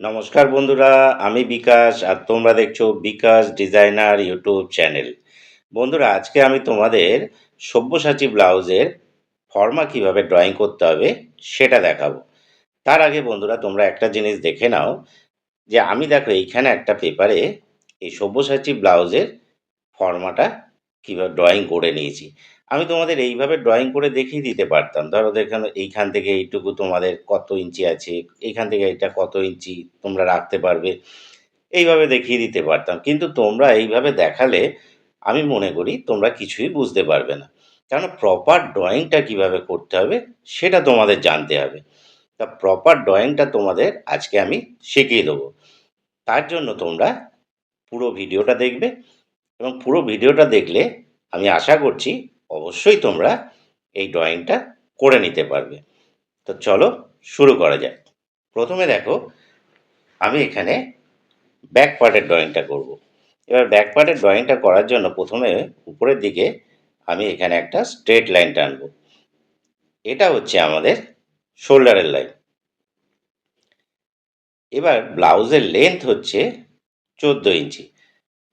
নমস্কার বন্ধুরা, আমি বিকাশ আর তোমরা দেখছ বিকাশ ডিজাইনার ইউটিউব চ্যানেল। বন্ধুরা, আজকে আমি তোমাদের সব্যসাচী ব্লাউজের ফর্মা কীভাবে ড্রয়িং করতে হবে সেটা দেখাবো। তার আগে বন্ধুরা, তোমরা একটা জিনিস দেখে নাও যে আমি দেখো এইখানে একটা পেপারে এই সব্যসাচী ব্লাউজের ফর্মাটা কীভাবে ড্রয়িং করে নিয়েছি। আমি তোমাদের এইভাবে ড্রয়িং করে দেখিয়ে দিতে পারতাম। ধরো দেখানো এইখান থেকে এইটুকু তোমাদের কত ইঞ্চি আছে, এইখান থেকে এটা কত ইঞ্চি তোমরা রাখতে পারবে, এইভাবে দেখিয়ে দিতে পারতাম। কিন্তু তোমরা এইভাবে দেখালে, আমি মনে করি তোমরা কিছুই বুঝতে পারবে না। কারণ প্রপার ড্রয়িংটা কীভাবে করতে হবে, সেটা তোমাদের জানতে হবে। তা প্রপার ড্রয়িংটা তোমাদের আজকে আমি শিখিয়ে দেবো। তার জন্য তোমরা পুরো ভিডিওটা দেখবে এবং পুরো ভিডিওটা দেখলে আমি আশা করছি অবশ্যই তোমরা এই ড্রয়িংটা করে নিতে পারবে। তো চলো শুরু করা যাক। প্রথমে দেখো, আমি এখানে ব্যাক পার্টের ড্রয়িংটা করব। এবার ব্যাক পার্টের ড্রয়িংটা করার জন্য প্রথমে উপরের দিকে আমি এখানে একটা স্ট্রেট লাইন টানবো। এটা হচ্ছে আমাদের শোল্ডারের লাইন এবার ব্লাউজের লেন্থ হচ্ছে চোদ্দ ইঞ্চি।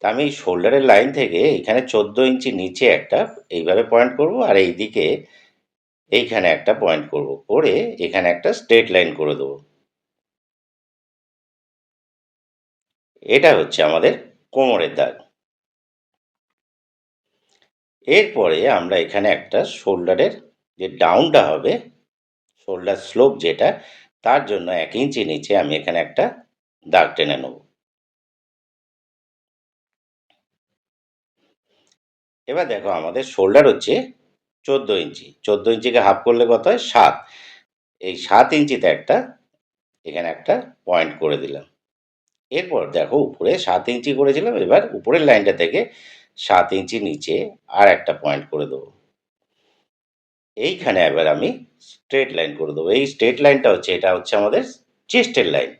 তা আমি শোল্ডারের লাইন থেকে এখানে চোদ্দ ইঞ্চি নিচে একটা এইভাবে পয়েন্ট করব আর এই দিকে এইখানে একটা পয়েন্ট করব। করে এখানে একটা স্ট্রেট লাইন করে দেবো। এটা হচ্ছে আমাদের কোমরের দাগ। এরপরে আমরা এখানে একটা শোল্ডারের যে ডাউনটা হবে, শোল্ডার স্লোপ যেটা, তার জন্য এক ইঞ্চি নিচে আমি এখানে একটা দাগ টেনে নেব। এবার দেখো আমাদের শোল্ডার হচ্ছে চোদ্দ ইঞ্চি। চোদ্দ ইঞ্চিকে হাফ করলে কত হয়? সাত। এই সাত ইঞ্চিতে একটা, এখানে একটা পয়েন্ট করে দিলাম। এরপর দেখো উপরে সাত ইঞ্চি করেছিলাম, এবার উপরের লাইনটা থেকে সাত ইঞ্চি নিচে আর একটা পয়েন্ট করে দেবো। এইখানে এবার আমি স্ট্রেট লাইন করে দেবো। এই স্ট্রেট লাইনটা হচ্ছে, এটা হচ্ছে আমাদের চেস্টের লাইন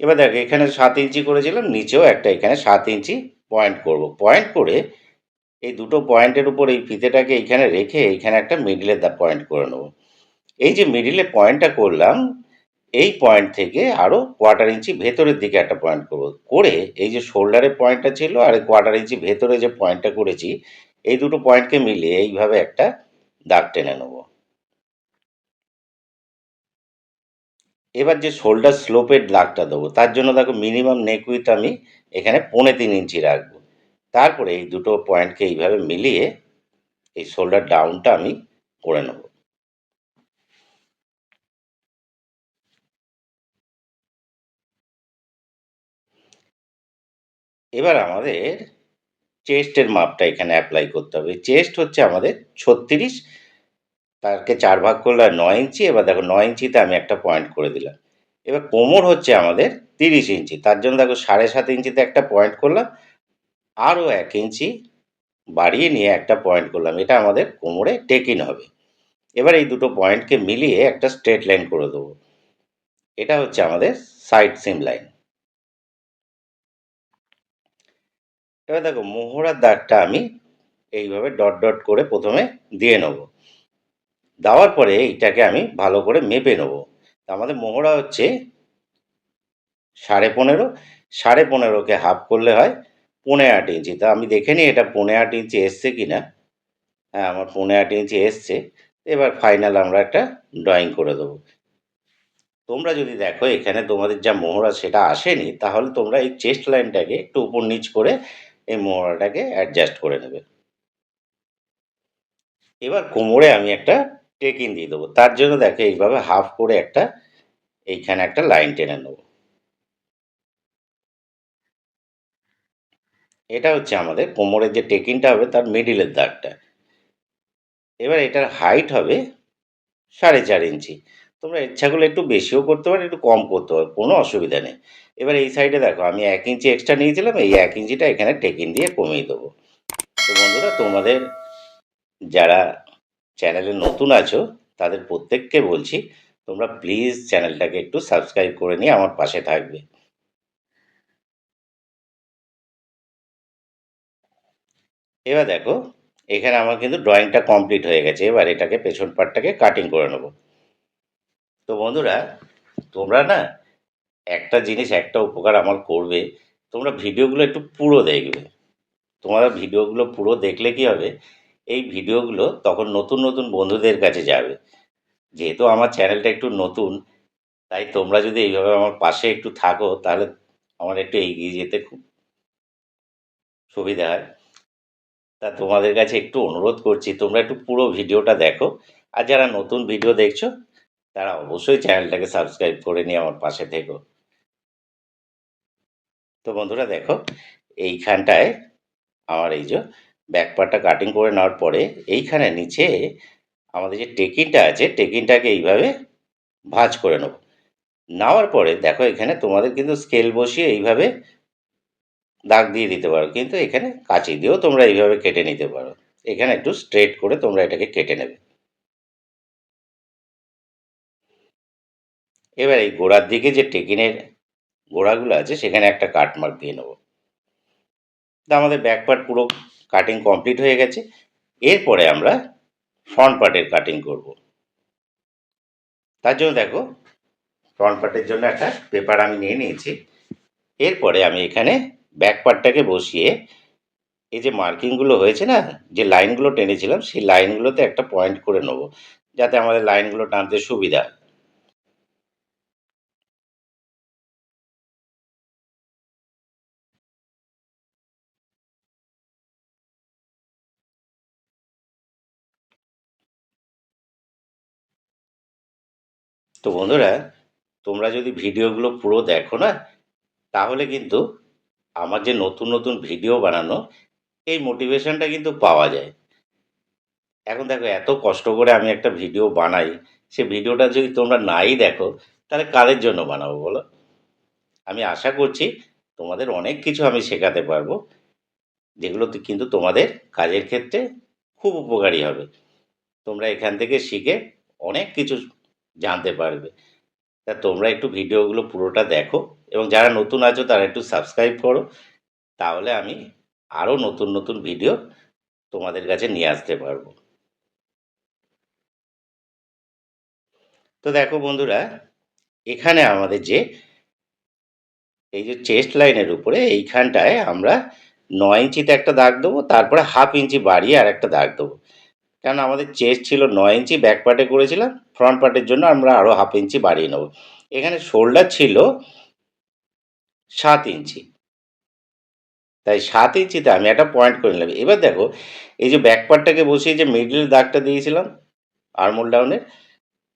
এবার দেখো এখানে সাত ইঞ্চি করেছিলাম, নিচেও একটা, এখানে সাত ইঞ্চি পয়েন্ট করব। পয়েন্ট করে এই দুটো পয়েন্টের উপর এই ফিতেটাকে এইখানে রেখে এইখানে একটা মিডিলের দা পয়েন্ট করে নেব। এই যে মিডিলে পয়েন্টটা করলাম, এই পয়েন্ট থেকে আরও কোয়ার্টার ইঞ্চি ভেতরের দিকে একটা পয়েন্ট করব। করে এই যে শোল্ডারের পয়েন্টটা ছিল আর কোয়ার্টার ইঞ্চি ভেতরে যে পয়েন্টটা করেছি, এই দুটো পয়েন্টকে মিলিয়ে এইভাবে একটা দাগ টেনে নেব। এবার যে শোল্ডার স্লোপের দাগটা দেবো, তার জন্য দেখো মিনিমাম নেক উইথ আমি এখানে পৌনে তিন ইঞ্চি রাখব। তারপরে এই দুটো পয়েন্টকে এইভাবে মিলিয়ে এই শোল্ডার ডাউনটা আমি করে নেব। এবার আমাদের চেস্টের মাপটা এখানে অ্যাপ্লাই করতে হবে। চেস্ট হচ্ছে আমাদের ছত্রিশ তাকে চার ভাগ করলে নয় ইঞ্চি, এবার দেখো নয় ইঞ্চিতে আমি একটা পয়েন্ট করে দিলাম। এবার কোমর হচ্ছে আমাদের তিরিশ ইঞ্চি, তার জন্য দেখো সাড়ে সাত ইঞ্চিতে একটা পয়েন্ট করলাম, আরও এক ইঞ্চি বাড়িয়ে নিয়ে একটা পয়েন্ট করলাম, এটা আমাদের কোমরে টেকিন হবে। এবার এই দুটো পয়েন্টকে মিলিয়ে একটা স্ট্রেট লাইন করে দেবো। এটা হচ্ছে আমাদের সাইড সিম লাইন এবার দেখো মোহরার দাগটা আমি এইভাবে ডট ডট করে প্রথমে দিয়ে নেব। দেওয়ার পরে এটাকে আমি ভালো করে মেপে নেব। আমাদের মোহরা হচ্ছে সাড়ে পনেরো। সাড়ে পনেরোকে হাফ করলে হয় পনে আট ইঞ্চি। তা আমি দেখে নিই এটা পনে আট ইঞ্চি এসছে কি না হ্যাঁ আমার পনে আট ইঞ্চি এসছে। এবার ফাইনাল আমরা একটা ড্রয়িং করে দেবো। তোমরা যদি দেখো এখানে তোমাদের যা মোহরা সেটা আসেনি, তাহলে তোমরা এই চেস্ট লাইনটাকে একটু উপর নিচ করে এই মোহরাটাকে অ্যাডজাস্ট করে নেবে। এবার কোমরে আমি একটা টেকিন দিয়ে দেবো। তার জন্য দেখো এইভাবে হাফ করে একটা, এইখানে একটা লাইন টেনে নেব। এটা হচ্ছে আমাদের কোমরের যে টেকিনটা হবে তার মিডিলের দাগটা। এবার এটার হাইট হবে সাড়ে চার ইঞ্চি। তোমরা ইচ্ছা করলে একটু বেশিও করতে পারো, একটু কম করতে পারো, কোনো অসুবিধা নেই। এবার এই সাইডে দেখো, আমি এক ইঞ্চি এক্সট্রা নিয়েছিলাম, এই এক ইঞ্চিটা এখানে টেকিন দিয়ে কমিয়ে দেবো। তো বন্ধুরা, তোমাদের যারা চ্যানেলে নতুন আছো, তাদের প্রত্যেককে বলছি, তোমরা প্লিজ চ্যানেলটাকে একটু সাবস্ক্রাইব করে নিয়ে আমার পাশে থাকবে। এবার দেখো, এখানে আমার কিন্তু ড্রয়িংটা কমপ্লিট হয়ে গেছে, এবার এটাকে পেছন পার্টটাকে কাটিং করে নেব। তো বন্ধুরা, তোমরা না একটা জিনিস, একটা উপকার আমার করবে, তোমরা ভিডিওগুলো একটু পুরো দেখবে। তোমরা ভিডিওগুলো পুরো দেখলে কি হবে এই ভিডিওগুলো তখন নতুন নতুন বন্ধুদের কাছে যাবে। যেহেতু আমার চ্যানেলটা একটু নতুন, তাই তোমরা যদি এইভাবে আমার পাশে একটু থাকো, তাহলে আমার একটু এগিয়ে যেতে খুব সুবিধা হয়। তা তোমাদের কাছে একটু অনুরোধ করছি, তোমরা একটু পুরো ভিডিওটা দেখো। আর যারা নতুন ভিডিও দেখছ, তারা অবশ্যই চ্যানেলটাকে সাবস্ক্রাইব করে নিয়ে আমার পাশে থেকো। তো বন্ধুরা দেখো, এইখানটায় আমার এই যে ব্যাকপার্টটা কাটিং করে নেওয়ার পরে এইখানে নিচে আমাদের যে টেকিনটা আছে, টেকিনটাকে এইভাবে ভাঁজ করে নেব। নেওয়ার পরে দেখো এখানে তোমাদের কিন্তু স্কেল বসিয়ে এইভাবে দাগ দিয়ে দিতে পারো, কিন্তু এখানে কাঁচি দিয়েও তোমরা এইভাবে কেটে নিতে পারো। এখানে একটু স্ট্রেট করে তোমরা এটাকে কেটে নেবে। এবার এই গোড়ার দিকে যে টেকিনের গোড়াগুলো আছে, সেখানে একটা কাট মার্ক দিয়ে নেব। তা আমাদের ব্যাকপার্ট পুরো কাটিং কমপ্লিট হয়ে গেছে। এরপরে আমরা ফ্রন্ট পার্টের কাটিং করব। তার জন্য দেখো ফ্রন্ট পার্টের জন্য একটা পেপার আমি নিয়ে নিয়েছি। এরপরে আমি এখানে ব্যাক পার্টটাকে বসিয়ে, এই যে মার্কিংগুলো হয়েছে না, যে লাইনগুলো টেনেছিলাম, সেই লাইনগুলোতে একটা পয়েন্ট করে নেব। যাতে আমাদের লাইনগুলো টানতে সুবিধা হয়। তো বন্ধুরা, তোমরা যদি ভিডিওগুলো পুরো দেখো না, তাহলে কিন্তু আমার যে নতুন নতুন ভিডিও বানানো, এই মোটিভেশনটা কিন্তু পাওয়া যায়। এখন দেখো, এত কষ্ট করে আমি একটা ভিডিও বানাই, সে ভিডিওটা যদি তোমরা নাই দেখো, তাহলে কাদের জন্য বানাবো বলো? আমি আশা করছি তোমাদের অনেক কিছু আমি শেখাতে পারব, যেগুলো কিন্তু তোমাদের কাজের ক্ষেত্রে খুব উপকারী হবে। তোমরা এখান থেকে শিখে অনেক কিছু জানতে পারবে। তা তোমরা একটু ভিডিওগুলো পুরোটা দেখো এবং যারা নতুন আছো তারা একটু সাবস্ক্রাইব করো। তাহলে আমি আরও নতুন নতুন ভিডিও তোমাদের কাছে নিয়ে আসতে পারব। তো দেখো বন্ধুরা, এখানে আমাদের যে, এই যে চেস্ট লাইনের উপরে এইখানটায় আমরা নয় ইঞ্চিতে একটা দাগ দেবো, তারপরে হাফ ইঞ্চি বাড়িয়ে আর একটা দাগ দেবো। কারণ আমাদের চেস্ট ছিল নয় ইঞ্চি ব্যাক পার্টে করেছিলাম। ফ্রন্ট পার্টের জন্য আমরা আরও হাফ ইঞ্চি বাড়িয়ে নেব। এখানে শোল্ডার ছিল সাত ইঞ্চি তাই সাত ইঞ্চিতে আমি একটা পয়েন্ট করে নিলাম। এবার দেখো, এই যে ব্যাক পার্টটাকে বসিয়ে যে মিডিলের দাগটা দিয়েছিলাম আরমোল ডাউনের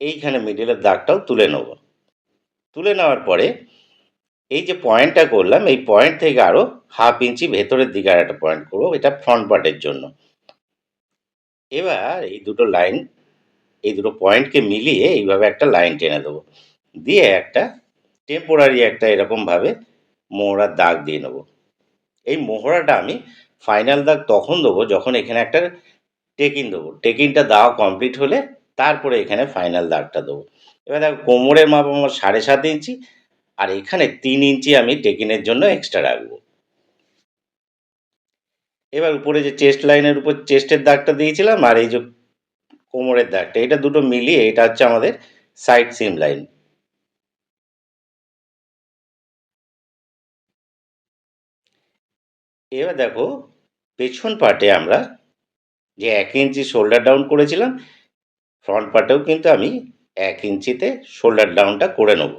এইখানে মিডিলের দাগটাও তুলে নেব। তুলে নেওয়ার পরে এই যে পয়েন্টটা করলাম, এই পয়েন্ট থেকে আরও হাফ ইঞ্চি ভেতরের দিকে আর একটা পয়েন্ট করব, এটা ফ্রন্ট পার্টের জন্য। এবার এই দুটো লাইন এই দুটো পয়েন্টকে মিলিয়ে এইভাবে একটা লাইন টেনে দেবো। দিয়ে একটা টেম্পোরারি একটা এরকমভাবে মোহরার দাগ দিয়ে নেব। এই মোহরাটা আমি ফাইনাল দাগ তখন দেবো যখন এখানে একটা টেকিন দেবো। টেকিনটা দেওয়া কমপ্লিট হলে তারপরে এখানে ফাইনাল দাগটা দেবো। এবার দেখো কোমরের মাপ আমার সাড়ে সাত ইঞ্চি, আর এখানে তিন ইঞ্চি আমি টেকিনের জন্য এক্সট্রা রাখব। এবার উপরে যে চেস্ট লাইনের উপর চেস্টের দাগটা দিয়েছিলাম, আর এই যে কোমরের দাগটা, এটা দুটো মিলিয়ে এটা হচ্ছে আমাদের সাইড সিম লাইন এবার দেখো, পেছন পার্টে আমরা যে এক ইঞ্চি শোল্ডার ডাউন করেছিলাম ফ্রন্ট পার্টেও কিন্তু আমি এক ইঞ্চিতে শোল্ডার ডাউনটা করে নেব।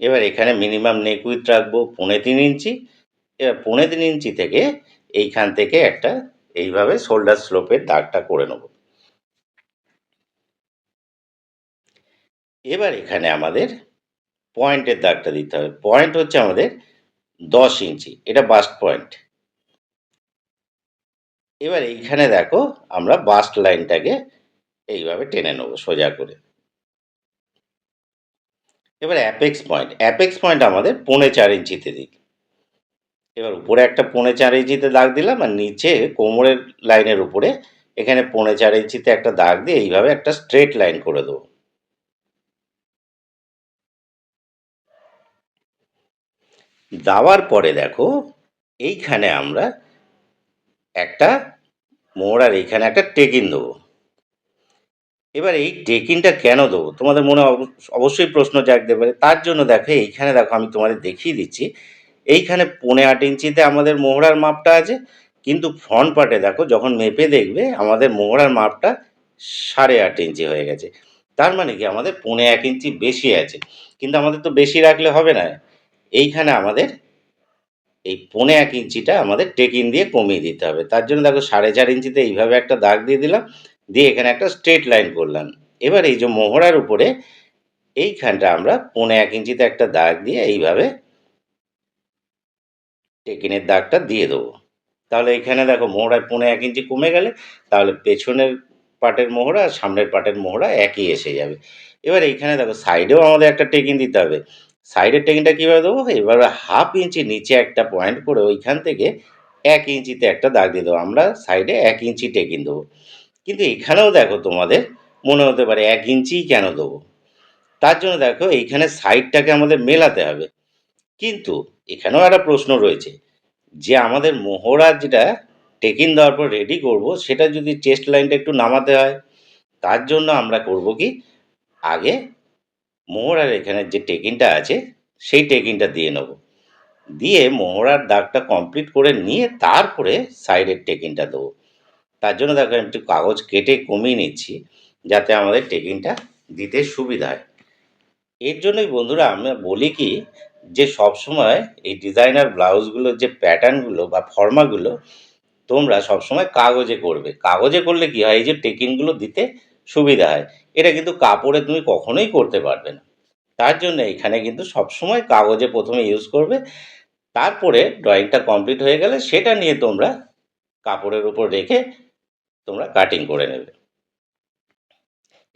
এবার এখানে মিনিমাম নেক উইথ রাখব, পৌনে তিন ইঞ্চি পৌনে তিন ইঞ্চি থেকে এইখান থেকে একটা এইভাবে শোল্ডার স্লোপের দাগটা করে নেব। এবার এখানে আমাদের পয়েন্টের দাগটা দিতে হবে। পয়েন্ট হচ্ছে আমাদের দশ ইঞ্চি, এটা বাস্ট পয়েন্ট এবার এইখানে দেখো আমরা বাস্ট লাইনটাকে এইভাবে টেনে নেব সোজা করে। এবার অ্যাপেক্স পয়েন্ট অ্যাপেক্স পয়েন্ট আমাদের পৌনে চার ইঞ্চিতে দিই। এবার উপরে একটা পৌনে চার ইঞ্চিতে দাগ দিলাম আর নিচে কোমরের লাইনের উপরে এখানে পৌনে চার ইঞ্চিতে একটা দাগ দিয়ে এইভাবে একটা স্ট্রেট লাইন করে দেবো। দেওয়ার পরে দেখো, এইখানে আমরা একটা মোহরার এইখানে একটা টেকিন দেবো। এবার এই টেকিনটা কেন দেবো? তোমাদের মনে অব- অবশ্যই প্রশ্ন জাগতে পারে। তার জন্য দেখো, এইখানে দেখো আমি তোমাদের দেখিয়ে দিচ্ছি এইখানে পৌনে আট ইঞ্চিতে আমাদের মোহরার মাপটা আছে, কিন্তু ফ্রন্ট পার্টে দেখো যখন মেপে দেখবে আমাদের মোহরার মাপটা সাড়ে আট ইঞ্চি হয়ে গেছে। তার মানে কি? আমাদের পৌনে এক ইঞ্চি বেশি আছে। কিন্তু আমাদের তো বেশি রাখলে হবে না। এইখানে আমাদের এই পৌনে এক ইঞ্চিটা আমাদের টেকিন দিয়ে কমিয়ে দিতে হবে। তার জন্য দেখো সাড়ে চার ইঞ্চিতে এইভাবে একটা দাগ দিয়ে দিলাম, দিয়ে এখানে একটা স্ট্রেট লাইন করলাম। এবার এই যে মোহরার উপরে এইখানটা আমরা পৌনে এক ইঞ্চিতে একটা দাগ দিয়ে এইভাবে টেকিনের দাগটা দিয়ে দেবো। তাহলে এখানে দেখো মোহরায় পৌনে এক ইঞ্চি কমে গেলে তাহলে পেছনের পাটের মোহরা আর সামনের পাটের মোহরা একই এসে যাবে। এবার এইখানে দেখো সাইডেও আমাদের একটা টেকিন দিতে হবে। সাইডের টেকিনটা কীভাবে দেবো? এবার হাফ ইঞ্চি নিচে একটা পয়েন্ট করে ওইখান থেকে এক ইঞ্চিতে একটা দাগ দিয়ে দেবো। আমরা সাইডে এক ইঞ্চি টেকিন দেবো। কিন্তু এখানেও দেখো তোমাদের মনে হতে পারে এক ইঞ্চিই কেন দেবো? তার জন্য দেখো এইখানে সাইডটাকে আমাদের মেলাতে হবে। কিন্তু এখানেও একটা প্রশ্ন রয়েছে যে আমাদের মোহরা যেটা টেকিন দেওয়ার পর রেডি করব, সেটা যদি চেস্ট লাইনটা একটু নামাতে হয়, তার জন্য আমরা করব কি? আগে মোহরার এখানে যে টেকিনটা আছে, সেই টেকিনটা দিয়ে নেব। দিয়ে মোহরার দাগটা কমপ্লিট করে নিয়ে তারপরে সাইডের টেকিনটা দেবো। তার জন্য দেখো একটু কাগজ কেটে কমিয়ে নিচ্ছি, যাতে আমাদের টেকিনটা দিতে সুবিধা হয়। এর জন্যই বন্ধুরা আমরা বলি কি যে সবসময় এই ডিজাইনার ব্লাউজগুলোর যে প্যাটার্নগুলো বা ফর্মাগুলো তোমরা সবসময় কাগজে করবে। কাগজে করলে কি হয়? এই যে টেকিনগুলো দিতে সুবিধা হয়। এটা কিন্তু কাপড়ে তুমি কখনোই করতে পারবে না। তার জন্য এখানে কিন্তু সবসময় কাগজে প্রথমে ইউজ করবে। তারপরে ড্রয়িংটা কমপ্লিট হয়ে গেলে সেটা নিয়ে তোমরা কাপড়ের উপর রেখে তোমরা কাটিং করে নেবে।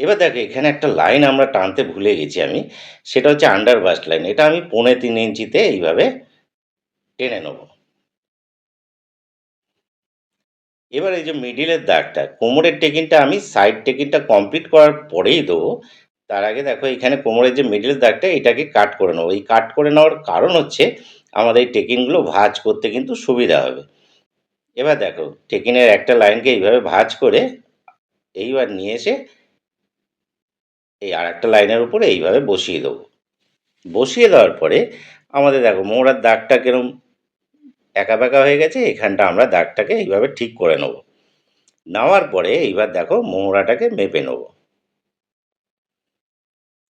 এবার দেখো, এখানে একটা লাইন আমরা টানতে ভুলে গেছি আমি। সেটা হচ্ছে আন্ডার বাস্ট লাইন এটা আমি পৌনে তিন ইঞ্চিতে এইভাবে টেনে নেব। এবার এই যে মিডিলের দাগটা, কোমরের টেকিনটা আমি সাইড টেকিনটা কমপ্লিট করার পরেই দেবো। তার আগে দেখো, এখানে কোমরের যে মিডিলের দাগটা, এটাকে কাট করে নেব। এই কাট করে নেওয়ার কারণ হচ্ছে আমাদের এই টেকিনগুলো ভাঁজ করতে কিন্তু সুবিধা হবে। এবার দেখো টেকিনের একটা লাইনকে এইভাবে ভাঁজ করে এইবার নিয়ে এসে এই আর একটা লাইনের উপরে এইভাবে বসিয়ে দেবো। বসিয়ে দেওয়ার পরে আমাদের দেখো মোড়ার দাগটা কিরম একা বেঁকা হয়ে গেছে, এখানটা আমরা দাগটাকে এইভাবে ঠিক করে নেব। নেওয়ার পরে এইবার দেখো মোহরাটাকে মেপে নেব।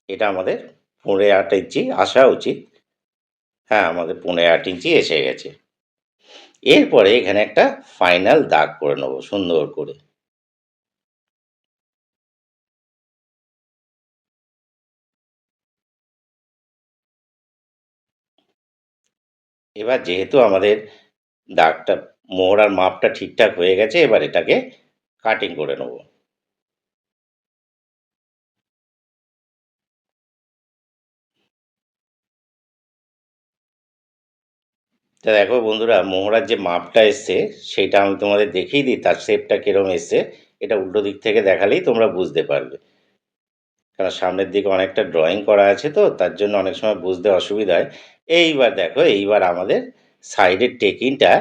এটা আমাদের পনেরো আট ইঞ্চি, আসা উচিত। হ্যাঁ আমাদের পনেরো আট ইঞ্চি এসে গেছে। এরপরে এখানে একটা ফাইনাল দাগ করে নেব সুন্দর করে। এবার যেহেতু আমাদের দাগটা, মোহরার মাপটা ঠিকঠাক হয়ে গেছে, এবার এটাকে কাটিং করে নেব। তা দেখো বন্ধুরা, মোহরার যে মাপটা এসছে, সেটা আমি তোমাদের দেখিয়ে দিই, তার শেপটা কীরকম এসছে, এটা উল্টো দিক থেকে দেখালেই তোমরা বুঝতে পারবে। কারণ সামনের দিকে অনেকটা ড্রয়িং করা আছে তো, তার জন্য অনেক সময় বুঝতে অসুবিধা হয় এইবার দেখো, এইবার আমাদের সাইডের টেকিংটা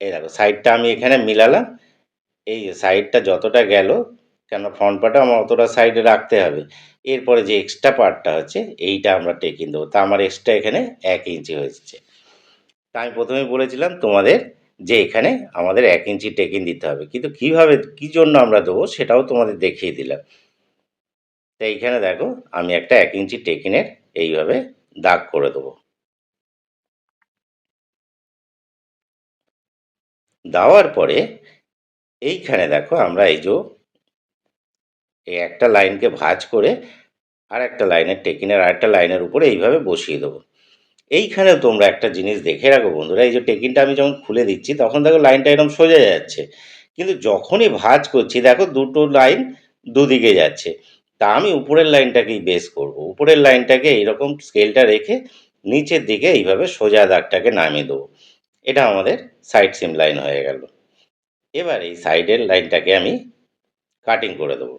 এই দেখো সাইডটা আমি এখানে মিলালাম। এই সাইডটা যতটা গেল, কেন ফ্রন্ট পার্টটা আমার অতটা সাইডে রাখতে হবে। এরপরে যে এক্সট্রা পার্টটা হচ্ছে, এইটা আমরা টেকিং দেবো। তা আমার এক্সট্রা এখানে এক ইঞ্চি হয়েছে তা আমি প্রথমেই বলেছিলাম তোমাদের যে এখানে আমাদের এক ইঞ্চি টেকিং দিতে হবে। কিন্তু কীভাবে, কী জন্য আমরা দেবো সেটাও তোমাদের দেখিয়ে দিলাম। তো এইখানে দেখো, আমি একটা এক ইঞ্চি টেকিনের এইভাবে দাগ করে দেবো। দেওয়ার পরে এইখানে দেখো আমরা এই যে, এই একটা লাইনকে ভাঁজ করে আর একটা লাইনের টেকিনের আর একটা লাইনের উপরে এইভাবে বসিয়ে দেবো। এইখানেও তোমরা একটা জিনিস দেখে রাখো বন্ধুরা, এই যে টেকিনটা আমি যখন খুলে দিচ্ছি, তখন দেখো লাইনটা এরকম সোজা যাচ্ছে। কিন্তু যখনই ভাঁজ করছি, দেখো দুটো লাইন দুদিকে যাচ্ছে। তা আমি উপরের লাইনটাকেই বেস করব। উপরের লাইনটাকে এইরকম স্কেলটা রেখে নিচের দিকে এইভাবে সোজা দাগটাকে নামিয়ে দেবো। এটা আমাদের সাইড সিম লাইন হয়ে গেল। এবার এই সাইডের লাইনটাকে আমি কাটিং করে দেবো।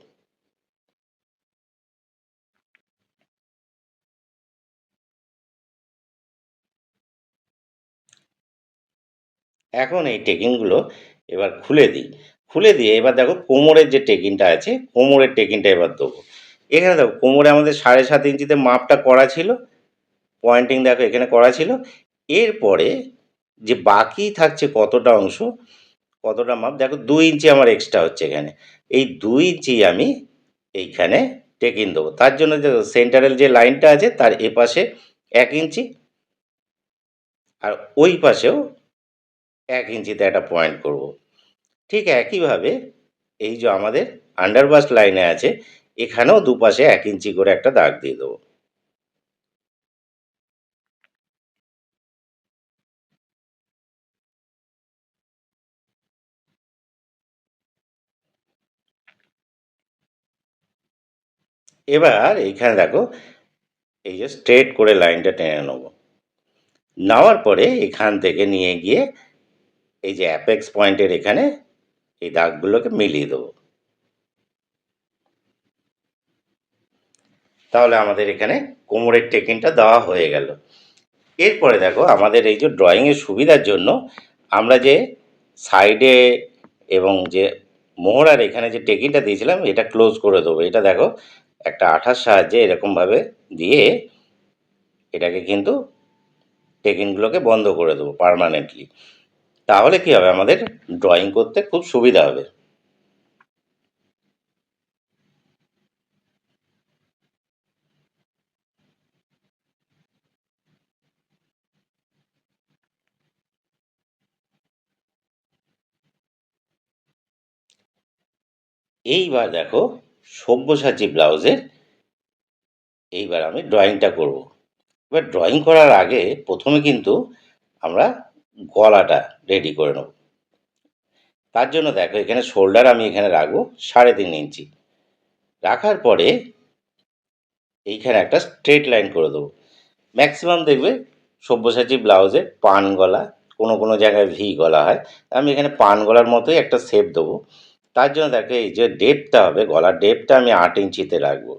এখন এই টেকিংগুলো এবার খুলে দিই। খুলে দিয়ে এবার দেখো কোমরের যে টেকিনটা আছে, কোমরের টেকিনটা এবার দেবো। এখানে দেখো, কোমরে আমাদের সাড়ে সাত ইঞ্চিতে মাপটা করা ছিল পয়েন্টিং দেখো এখানে করা ছিল। এরপরে যে বাকি থাকছে কতটা অংশ, কতটা মাপ, দেখো দুই ইঞ্চি আমার এক্সট্রা হচ্ছে এখানে। এই দুই ইঞ্চি আমি এইখানে টেকিন দেবো। তার জন্য যে সেন্টারের যে লাইনটা আছে, তার এ পাশে এক ইঞ্চি, আর ওই পাশেও এক ইঞ্চিতে একটা পয়েন্ট করব। ঠিক একইভাবে এই যে আমাদের আন্ডারবাস লাইনে আছে, এখানেও দুপাশে এক ইঞ্চি করে একটা দাগ দিয়ে দেবো। এবার এইখানে দেখো, এই যে স্ট্রেট করে লাইনটা টেনে নেব। নেওয়ার পরে এখান থেকে নিয়ে গিয়ে এই যে অ্যাপেক্স পয়েন্টের এখানে এই দাগগুলোকে মিলিয়ে দেবো। তাহলে আমাদের এখানে কোমরের টেকিনটা দেওয়া হয়ে গেল। এরপরে দেখো, আমাদের এই যে ড্রয়িংয়ের সুবিধার জন্য আমরা যে সাইডে এবং যে মোহরার এখানে যে টেকিনটা দিয়েছিলাম, এটা ক্লোজ করে দেবো। এটা দেখো, একটা আঠার সাহায্যে এরকমভাবে দিয়ে এটাকে কিন্তু টেকিনগুলোকে বন্ধ করে দেবো পারমানেন্টলি তাহলে কি হবে? আমাদের ড্রয়িং করতে খুব সুবিধা হবে। এইবার দেখো, সব্যসাচী ব্লাউজের এইবার আমি ড্রয়িংটা করব। এবার ড্রয়িং করার আগে প্রথমে কিন্তু আমরা গলাটা রেডি করে নেব। তার জন্য দেখো, এখানে শোল্ডার আমি এখানে রাখব সাড়ে তিন ইঞ্চি। রাখার পরে এইখানে একটা স্ট্রেট লাইন করে দেবো। ম্যাক্সিমাম দেখবে সব্যসাচী ব্লাউজে পান গলা, কোনো কোনো জায়গায় ভি গলা হয়। আমি এখানে পান গলার মতোই একটা শেপ দেবো। তার জন্য দেখো, এই যে ডেপটা হবে, গলার ডেপটা আমি আট ইঞ্চিতে রাখব।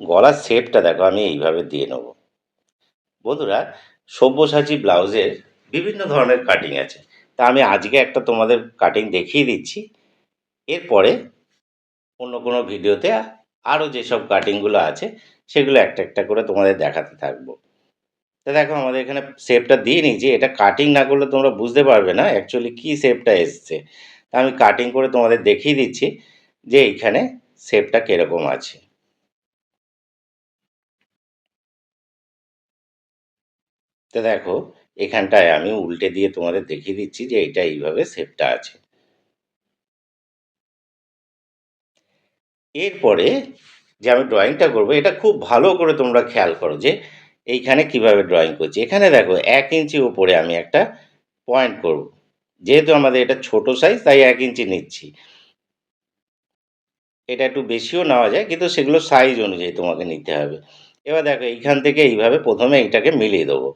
গলার শেপটা দেখো, আমি এইভাবে দিয়ে নেব। বন্ধুরা, সব্যসাচী ব্লাউজের বিভিন্ন ধরনের কাটিং আছে। তা আমি আজকে একটা তোমাদের কাটিং দেখিয়ে দিচ্ছি। এরপরে অন্য কোনো ভিডিওতে আরও যেসব কাটিংগুলো আছে, সেগুলো একটা একটা করে তোমাদের দেখাতে থাকব। তা দেখো, আমাদের এখানে শেপটা দিয়ে নিয়েছি। এটা কাটিং না করলে তোমরা বুঝতে পারবে না অ্যাকচুয়ালি কী শেপটা এসছে। তা আমি কাটিং করে তোমাদের দেখিয়ে দিচ্ছি যে এইখানে শেপটা কীরকম আছে। তো দেখো, এখানটায় আমি উল্টে দিয়ে তোমাদের দেখিয়ে দিচ্ছি যে এটা এইভাবে শেপটা আছে। এরপরে যে আমি ড্রয়িংটা করব, এটা খুব ভালো করে তোমরা খেয়াল করো যে এইখানে কীভাবে ড্রয়িং করছি। এখানে দেখো, এক ইঞ্চি উপরে আমি একটা পয়েন্ট করব। যেহেতু আমাদের এটা ছোট সাইজ তাই এক ইঞ্চি নিচ্ছি। এটা একটু বেশিও নেওয়া যায়, কিন্তু সেগুলো সাইজ অনুযায়ী তোমাকে নিতে হবে। এবার দেখো, এইখান থেকে এইভাবে প্রথমে এইটাকে মিলিয়ে দেবো।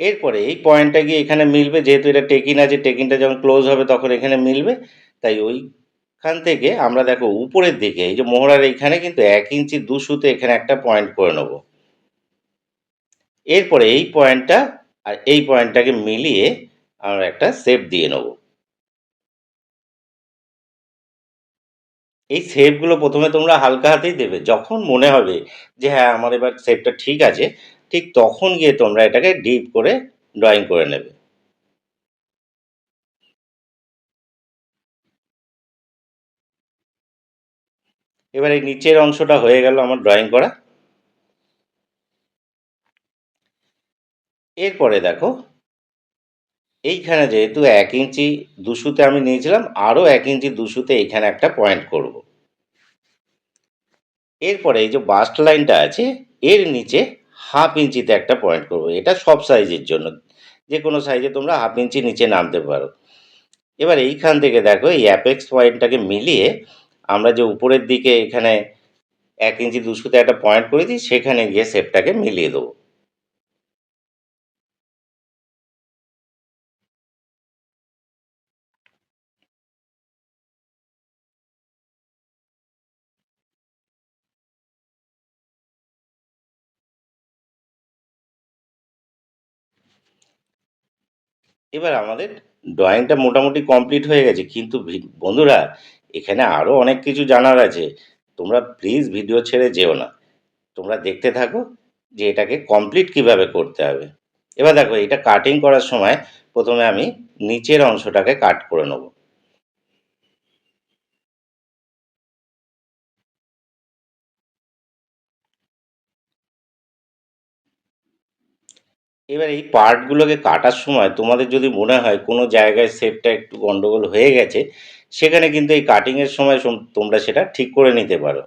এরপরে এই পয়েন্টটা গিয়ে এখানে মিলবে, যেহেতু এটা টেকিন আছে টেকিনটা যখন ক্লোজ হবে তখন এখানে মিলবে। তাই ওইখান থেকে আমরা দেখো উপরের দিকে, এই যে মোহরার এইখানে কিন্তু এক ইঞ্চি দু সুতে এখানে একটা পয়েন্ট করে নেব। এরপরে এই পয়েন্টটা আর এই পয়েন্টটাকে মিলিয়ে আমরা একটা শেপ দিয়ে নেব। এই শেপগুলো প্রথমে তোমরা হালকা হাতেই দেবে, যখন মনে হবে যে হ্যাঁ আমার এবার শেপটা ঠিক আছে ঠিক তখন গিয়ে তোমরা এটাকে ডিপ করে ড্রয়িং করে নেবে এবার এই নিচের অংশটা হয়ে গেল আমার ড্রয়িং করা এরপরে দেখো, এইখানে যেহেতু এক ইঞ্চি দুশোতে আমি নিয়েছিলাম আরও এক ইঞ্চি দুশোতে এখানে একটা পয়েন্ট করব। এরপরে এই যে বাস্ট লাইনটা আছে, এর নিচে হাফ ইঞ্চিতে একটা পয়েন্ট করব। এটা সব সাইজের জন্য। যে কোনো সাইজে তোমরা হাফ ইঞ্চি নিচে নামতে পারো। এবার এইখান থেকে দেখো, এই অ্যাপেক্স পয়েন্টটাকে মিলিয়ে আমরা যে উপরের দিকে এখানে এক ইঞ্চি দুশোতে একটা পয়েন্ট করে দিই সেখানে গিয়ে শেপটাকে মিলিয়ে দেবো। এবার আমাদের ড্রয়িংটা মোটামুটি কমপ্লিট হয়ে গেছে। কিন্তু বন্ধুরা, এখানে আরও অনেক কিছু জানার আছে। তোমরা প্লিজ ভিডিও ছেড়ে যেও না। তোমরা দেখতে থাকো যে এটাকে কমপ্লিট কীভাবে করতে হবে। এবার দেখো, এটা কাটিং করার সময় প্রথমে আমি নিচের অংশটাকে কাট করে নেব। এবার এই পার্টগুলোকে কাটার সময় তোমাদের যদি মনে হয় কোনো জায়গায় শেপটা একটু গন্ডগোল হয়ে গেছে, সেখানে কিন্তু এই কাটিংয়ের সময় তোমরা সেটা ঠিক করে নিতে পারো।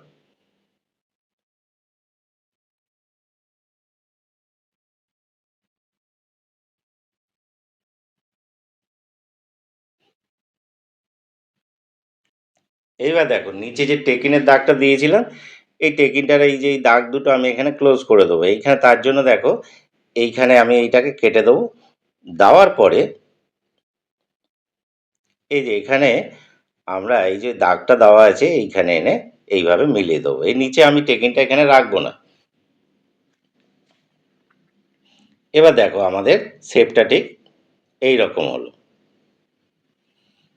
এইবার দেখো, নিচে যে টেকিনের দাগটা দিয়েছিলাম, এই টেকিনটার এই যে দাগ দুটো আমি এখানে ক্লোজ করে দেবো। এইখানে তার জন্য দেখো এইখানে আমি এইটাকে কেটে দেবো। দেওয়ার পরে এই যে এখানে আমরা এই যে দাগটা দেওয়া আছে এইখানে এনে এইভাবে মিলিয়ে দেবো। এই নিচে আমি টেকিনটা এখানে রাখব না। এবার দেখো আমাদের শেপটা ঠিক এই রকম হলো।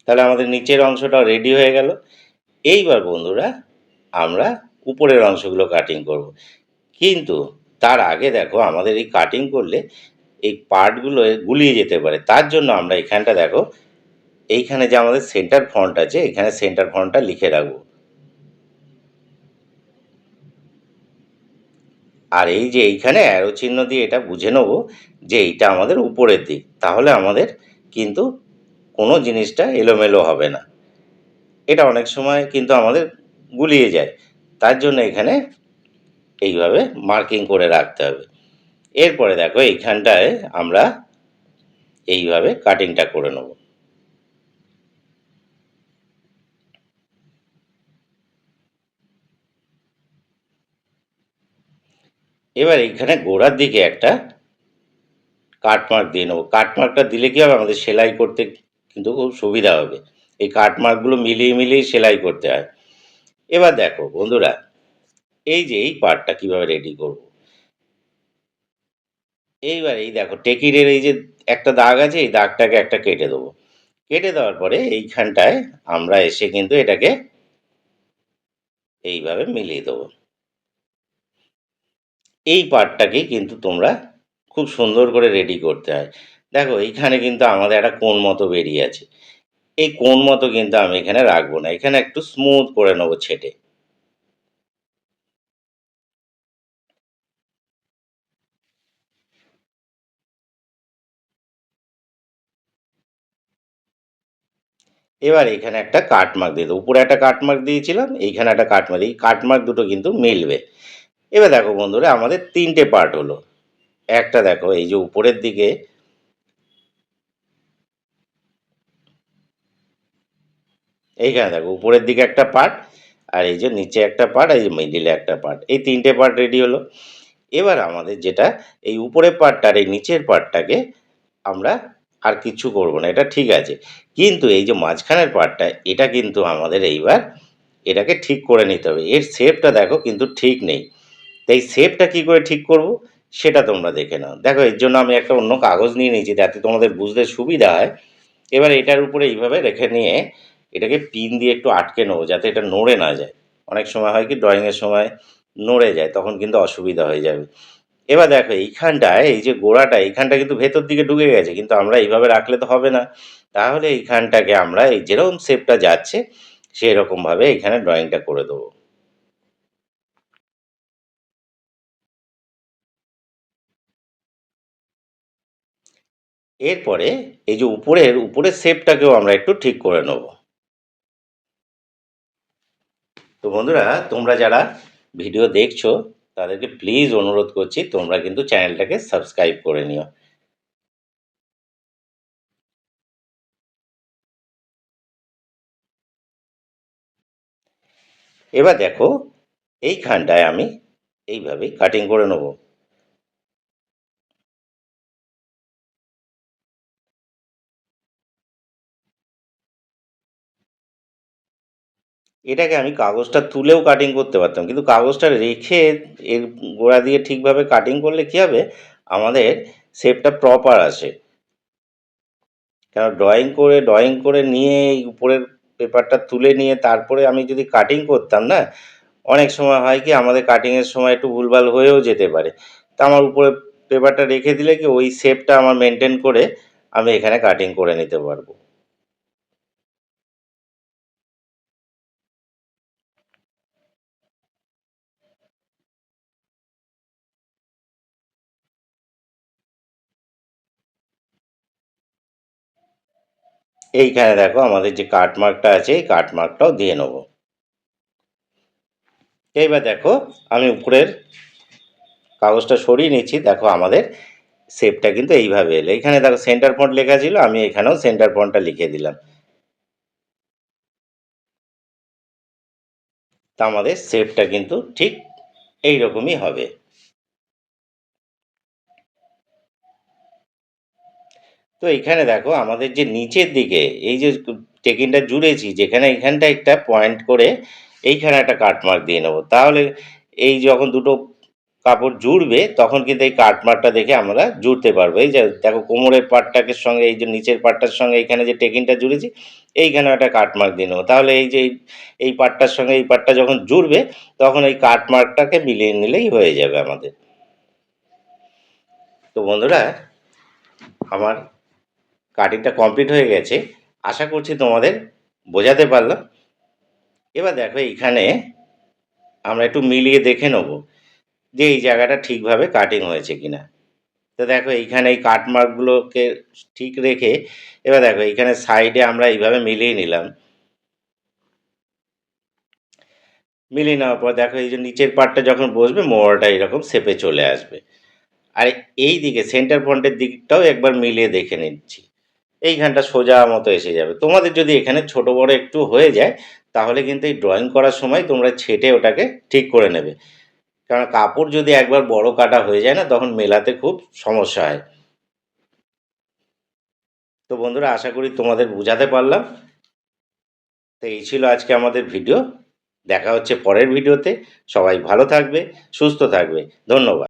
তাহলে আমাদের নিচের অংশটা রেডি হয়ে গেল। এইবার বন্ধুরা আমরা উপরের অংশগুলো কাটিং করব। কিন্তু তার আগে দেখো আমাদের এই কাটিং করলে এই পার্টগুলো গুলিয়ে যেতে পারে। তার জন্য আমরা এখানটা দেখো, এইখানে যে আমাদের সেন্টার ফন্ট আছে, এখানে সেন্টার ফন্টটা লিখে রাখব। আর এই যে এইখানে অ্যারো চিহ্ন দিয়ে এটা বুঝে নেব যে এইটা আমাদের উপরের দিক। তাহলে আমাদের কিন্তু কোনো জিনিসটা এলোমেলো হবে না। এটা অনেক সময় কিন্তু আমাদের গুলিয়ে যায়। তার জন্য এখানে এইভাবে মার্কিং করে রাখতে হবে। এরপরে দেখো এইখানটায় আমরা এইভাবে কাটিংটা করে নেব। এবার এইখানে গোড়ার দিকে একটা কাটমার্ক দিয়ে নেব। কাটমার্কটা দিলে কী হবে? আমাদের সেলাই করতে কিন্তু খুব সুবিধা হবে। এই কাটমার্কগুলো মিলিয়ে মিলিয়ে সেলাই করতে হয়। এবার দেখো বন্ধুরা এই যে এই পার্টটা কীভাবে রেডি করব? এইবার এই দেখো, টেকিরের এই যে একটা দাগ আছে, এই দাগটাকে একটা কেটে দেবো। কেটে দেওয়ার পরে এইখানটায় আমরা এসে কিন্তু এটাকে এইভাবে মিলিয়ে দেবো। এই পার্টটাকেই কিন্তু তোমরা খুব সুন্দর করে রেডি করতে হয়। দেখো, এইখানে কিন্তু আমাদের একটা কোন মতো বেরিয়ে আছে। এই কোন মতো কিন্তু আমি এখানে রাখব না। এখানে একটু স্মুথ করে নেব ছেটে। এবার এখানে একটা কাটমার্ক দিয়ে দেবো। উপরে একটা কাটমার্ক দিয়েছিলাম, এইখানে একটা কাটমার্ক এই কাটমার্ক দুটো কিন্তু মিলবে। এবার দেখো বন্ধুরা, আমাদের তিনটে পার্ট হলো। একটা দেখো, এই যে উপরের দিকে এইখানে দেখো, উপরের দিকে একটা পার্ট আর এই যে নিচে একটা পার্ট এই যে মিডিলে একটা পার্ট এই তিনটে পার্ট রেডি হলো। এবার আমাদের যেটা, এই উপরের পার্টটা আর এই নিচের পার্টটাকে আমরা আর কিচ্ছু করব না, এটা ঠিক আছে। কিন্তু এই যে মাঝখানের পার্টটা এটা কিন্তু আমাদের এইবার এটাকে ঠিক করে নিতে হবে। এর শেপটা দেখো কিন্তু ঠিক নেই। তাই শেপটা কী করে ঠিক করব, সেটা তোমরা দেখে নাও। দেখো, এর জন্য আমি একটা অন্য কাগজ নিয়ে নিয়েছি যাতে তোমাদের বুঝতে সুবিধা হয়। এবার এটার উপরে এইভাবে রেখে নিয়ে এটাকে পিন দিয়ে একটু আটকে নেব, যাতে এটা নড়ে না যায়। অনেক সময় হয় কি ড্রয়িংয়ের সময় নড়ে যায়, তখন কিন্তু অসুবিধা হয়ে যাবে। এবার দেখো, এইখানটায়, এই যে গোড়াটা এইখানটা কিন্তু ভেতর দিকে ঢুকে গেছে, কিন্তু আমরা এইভাবে রাখলে তো হবে না। তাহলে এইখানটাকে আমরা এই যেরকম শেপটা যাচ্ছে সেই রকমভাবে এখানে ড্রয়িংটা করে দেবো। এরপরে এই যে উপরের উপরের শেপটাকেও আমরা একটু ঠিক করে নেব। তো বন্ধুরা, তোমরা যারা ভিডিও দেখছ তাদেরকে প্লিজ অনুরোধ করছি, তোমরা কিন্তু চ্যানেলটাকে সাবস্ক্রাইব করে নিও। এবার দেখো, এইখানটায় আমি এইভাবেই কাটিং করে নেব। এটাকে আমি কাগজটা তুলেও কাটিং করতে পারতাম। কিন্তু কাগজটা রেখে এর গোড়া দিয়ে ঠিকভাবে কাটিং করলে কী হবে? আমাদের শেপটা প্রপার আসে। কেন? ড্রয়িং করে ড্রয়িং করে নিয়ে এই উপরের পেপারটা তুলে নিয়ে তারপরে আমি যদি কাটিং করতাম, না? অনেক সময় হয় কি, আমাদের কাটিংয়ের সময় একটু ভুলভাল হয়েও যেতে পারে। তা আমার উপরে পেপারটা রেখে দিলে কি, ওই শেপটা আমার মেনটেন করে আমি এখানে কাটিং করে নিতে পারব। এইখানে দেখো আমাদের যে কাটমার্কটা আছে, এই কাটমার্কটাও দিয়ে নেব। এইবার দেখো আমি উপরের কাগজটা সরিয়ে নিচ্ছি। দেখো আমাদের শেপটা কিন্তু এইভাবে এলো। এখানে দেখো সেন্টার পয়েন্ট লেখা ছিল, আমি এখানেও সেন্টার পয়েন্টটা লিখে দিলাম। তা আমাদের শেপটা কিন্তু ঠিক এই রকমই হবে। তো এখানে দেখো আমাদের যে নিচের দিকে, এই যে টেকিনটা জুড়েছি, যেখানে এখানটা একটা পয়েন্ট করে এইখানে একটা কাটমার্ক দিয়ে নেব। তাহলে এই যখন দুটো কাপড় জুড়বে, তখন কিন্তু এই কাটমার্কটা দেখে আমরা জুড়তে পারব। এই যে দেখো কোমরের পাটটাকে সঙ্গে, এই যে নিচের পাটটার সঙ্গে এইখানে যে টেকিনটা জুড়েছি এইখানে একটা কাটমার্ক দিয়ে নেব। তাহলে এই যে এই পাটটার সঙ্গে এই পাটটা যখন জুড়বে, তখন এই কাটমার্কটাকে মিলিয়ে নিলেই হয়ে যাবে আমাদের। তো বন্ধুরা, আমার কাটিংটা কমপ্লিট হয়ে গেছে। আশা করছি তোমাদের বোঝাতে পারলাম। এবার দেখো এইখানে আমরা একটু মিলিয়ে দেখে নেব যে এই জায়গাটা ঠিকভাবে কাটিং হয়েছে কিনা। তো দেখো এইখানে এই কাটমার্কগুলোকে ঠিক রেখে এবার দেখো এইখানে সাইডে আমরা এইভাবে মিলিয়ে নিলাম। মিলিয়ে নেওয়ার পর দেখো এই যে নিচের পার্টটা যখন বসবে মোড়াটা এরকম শেপে চলে আসবে। আর এই দিকে সেন্টার ফ্রন্টের দিকটাও একবার মিলিয়ে দেখে নিচ্ছি। এইখানটা সোজা মতো এসে যাবে। তোমাদের যদি এখানে ছোট বড় একটু হয়ে যায়, তাহলে কিন্তু এই ড্রয়িং করার সময় তোমরা ছেটে ওটাকে ঠিক করে নেবে। কারণ কাপড় যদি একবার বড় কাটা হয়ে যায় না, তখন মেলাতে খুব সমস্যা হয়। তো বন্ধুরা, আশা করি তোমাদের বোঝাতে পারলাম। তো এই ছিল আজকে আমাদের ভিডিও দেখা হচ্ছে পরের ভিডিওতে সবাই ভালো থাকবে, সুস্থ থাকবে। ধন্যবাদ।